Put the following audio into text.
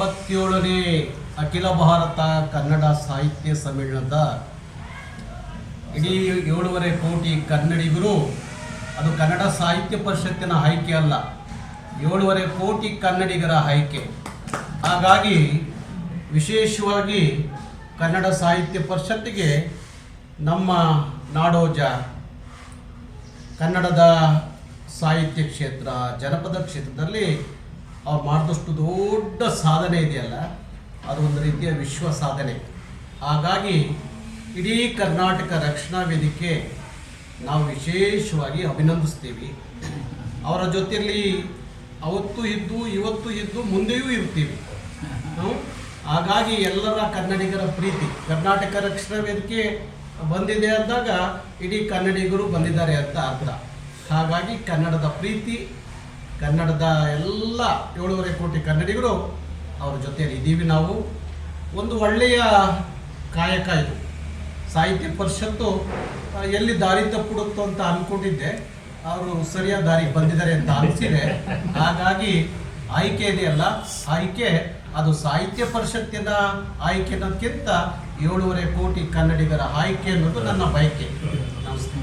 ಎಂಬತ್ತೇಳನೇ ಅಖಿಲ ಭಾರತ ಕನ್ನಡ ಸಾಹಿತ್ಯ ಸಮ್ಮೇಳನದ ಇಡೀ ಏಳುವರೆ ಕೋಟಿ ಕನ್ನಡಿಗರು, ಅದು ಕನ್ನಡ ಸಾಹಿತ್ಯ ಪರಿಷತ್ತಿನ ಆಯ್ಕೆ ಅಲ್ಲ, ಏಳುವರೆ ಕೋಟಿ ಕನ್ನಡಿಗರ ಆಯ್ಕೆ. ಹಾಗಾಗಿ ವಿಶೇಷವಾಗಿ ಕನ್ನಡ ಸಾಹಿತ್ಯ ಪರಿಷತ್ತಿಗೆ ನಮ್ಮ ನಾಡೋಜ ಕನ್ನಡದ ಸಾಹಿತ್ಯ ಕ್ಷೇತ್ರ, ಜನಪದ ಕ್ಷೇತ್ರದಲ್ಲಿ ಅವ್ರು ಮಾಡಿದಷ್ಟು ದೊಡ್ಡ ಸಾಧನೆ ಇದೆಯಲ್ಲ, ಅದು ಒಂದು ರೀತಿಯ ವಿಶ್ವ ಸಾಧನೆ. ಹಾಗಾಗಿ ಇಡೀ ಕರ್ನಾಟಕ ರಕ್ಷಣಾ ವೇದಿಕೆ ನಾವು ವಿಶೇಷವಾಗಿ ಅಭಿನಂದಿಸ್ತೀವಿ. ಅವರ ಜೊತೆಯಲ್ಲಿ ಅವತ್ತು ಇದ್ದು, ಇವತ್ತು ಇದ್ದು, ಮುಂದೆಯೂ ಇರ್ತೀವಿ? ಹಾಗಾಗಿ ಎಲ್ಲರ ಕನ್ನಡಿಗರ ಪ್ರೀತಿ. ಕರ್ನಾಟಕ ರಕ್ಷಣಾ ವೇದಿಕೆ ಬಂದಿದೆ ಅಂದಾಗ ಇಡೀ ಕನ್ನಡಿಗರು ಬಂದಿದ್ದಾರೆ ಅಂತ ಅರ್ಥ. ಹಾಗಾಗಿ ಕನ್ನಡದ ಪ್ರೀತಿ ಕನ್ನಡದ ಎಲ್ಲ ಏಳೂವರೆ ಕೋಟಿ ಕನ್ನಡಿಗರು ಅವ್ರ ಜೊತೆಯಲ್ಲಿ ಇದ್ದೀವಿ ನಾವು. ಒಂದು ಒಳ್ಳೆಯ ಕಾಯಕ ಇದು. ಸಾಹಿತ್ಯ ಪರಿಷತ್ತು ಎಲ್ಲಿ ದಾರಿ ತಪ್ಪಿಡುತ್ತೋ ಅಂತ ಅಂದ್ಕೊಂಡಿದ್ದೆ ಅವರು ಸರಿಯಾದ ದಾರಿ ಬಂದಿದ್ದಾರೆ ಅಂತ ಅನಿಸಿದೆ. ಹಾಗಾಗಿ ಆಯ್ಕೆ ಇದೆಯಲ್ಲ ಆಯ್ಕೆ, ಅದು ಸಾಹಿತ್ಯ ಪರಿಷತ್ತಿನ ಆಯ್ಕೆ ಅನ್ನೋದಕ್ಕಿಂತ ಏಳೂವರೆ ಕೋಟಿ ಕನ್ನಡಿಗರ ಆಯ್ಕೆ ಅನ್ನೋದು ನನ್ನ ಬಯಕೆ. ನಮಸ್ತೆ.